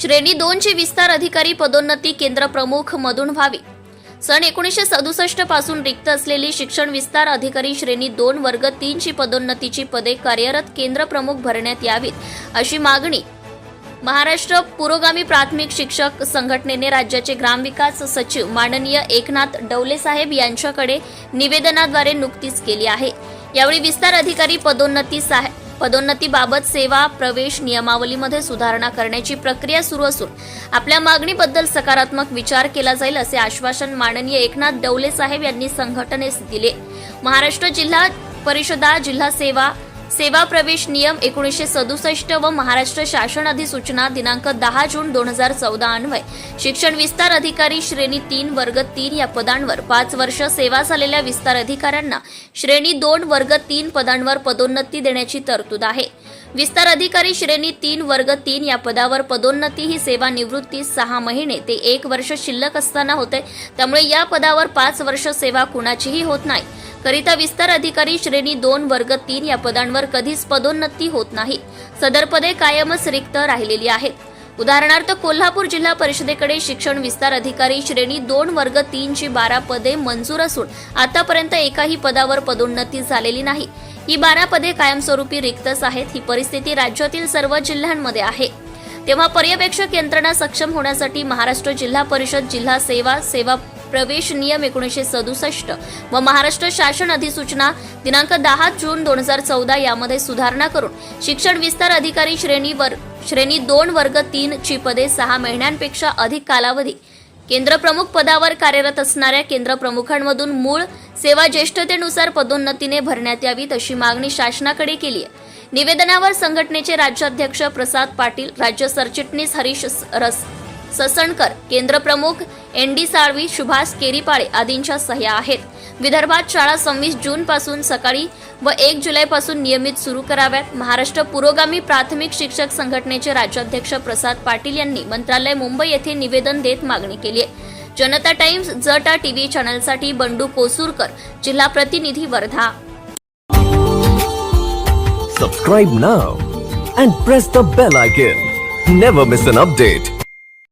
श्रेणी दोनची विस्तार अधिकारी पदोन्नती केंद्र प्रमुख मधून व्हावी. सन एकोणीसशे सदुसष्टपासून रिक्त असलेली शिक्षण विस्तार अधिकारी श्रेणी दोन वर्ग तीनची पदोन्नतीची पदे कार्यरत केंद्र प्रमुख भरण्यात यावीत अशी मागणी महाराष्ट्र पुरोगामी प्राथमिक शिक्षक संघटनेने राज्याचे ग्रामविकास सचिव माननीय एकनाथ डवले साहेब यांच्याकडे निवेदनाद्वारे नुकतीच केली आहे. यावेळी विस्तार अधिकारी पदोन्नती साहे पदोन्नतीबाबत सेवा प्रवेश नियमावलीमध्ये सुधारणा करण्याची प्रक्रिया सुरू असून आपल्या मागणीबद्दल सकारात्मक विचार केला जाईल असे आश्वासन माननीय एकनाथ डवले साहेब यांनी संघटनेस दिले. महाराष्ट्र जिल्हा परिषदा जिल्हा सेवा सेवा प्रवेश नियम एकोणीसशे सदुसष्ट व महाराष्ट्र शासन अधिसूचना दिनांक दहा जून दोन हजार चौदा अन्वय. शिक्षण विस्तार अधिकारी श्रेणी तीन वर्ग तीन या पदांवर पाच वर्ष सेवा झालेल्या विस्तार अधिकाऱ्यांना श्रेणी दोन वर्ग तीन पदांवर पदोन्नती देण्याची तरतूद आहे. विस्तार अधिकारी श्रेणी तीन वर्ग तीन या पदावर पदोन्नती ही सेवा निवृत्ती सहा महिने ते एक वर्ष शिल्लक असताना होते. त्यामुळे या पदावर पाच वर्ष सेवा कुणाचीही होत नाही. करिता विस्तार अधिकारी श्रेणी दोन वर्ग तीन या पदांवर कधीच पदोन्नती होत नाही सदर पदे कायमच रिक्त राहिलेली आहेत. उदाहरणार्थ कोल्हापूर जिल्हा परिषदेकडे शिक्षण विस्तार अधिकारी श्रेणी दोन वर्ग तीनची बारा पदे मंजूर असून आतापर्यंत एकाही पदावर पदोन्नती झालेली नाही. ही बारा पदे कायमस्वरूपी रिक्तच आहेत. ही परिस्थिती राज्यातील सर्व जिल्ह्यांमध्ये आहे. तेव्हा पर्यवेक्षक यंत्रणा सक्षम होण्यासाठी महाराष्ट्र जिल्हा परिषद जिल्हा सेवा सेवा प्रवेश नियम एकोणीसशे सदुसष्ट व महाराष्ट्र शासन अधिसूचना दिनांक दहा जून दोन हजार चौदा यामध्ये सुधारणा करून शिक्षण विस्तार अधिकारी श्रेणी वर श्रेणी दोन वर्ग तीन ची पदे सहा महिन्यांपेक्षा अधिक कालावधी. केंद्र प्रमुख पदावर कार्यरत असणाऱ्या केंद्र प्रमुखांमधून मूळ सेवा ज्येष्ठतेनुसार पदोन्नतीने भरण्यात यावी तशी मागणी शासनाकडे केली आहे. निवेदनावर संघटनेचे राज्याध्यक्ष प्रसाद पाटील राज्य सरचिटणीस हरीश रस ससणकर केंद्र प्रमुख एन डी साळवी सुभाष केरीपाळे आदींच्या सह्या आहेत. विदर्भात शाळा सव्वीस जून पासून सकाळी व एक जुलैपासून नियमित सुरू कराव्यात. महाराष्ट्र पुरोगामी प्राथमिक शिक्षक संघटनेचे राज्याध्यक्ष प्रसाद पाटील यांनी मंत्रालय मुंबई येथे निवेदन देत मागणी केली आहे. जनता टाइम्स जटा टीव्ही चॅनलसाठी बंडू कोसूरकर जिल्हा प्रतिनिधी Wardha. Subscribe now and press the bell icon never miss an update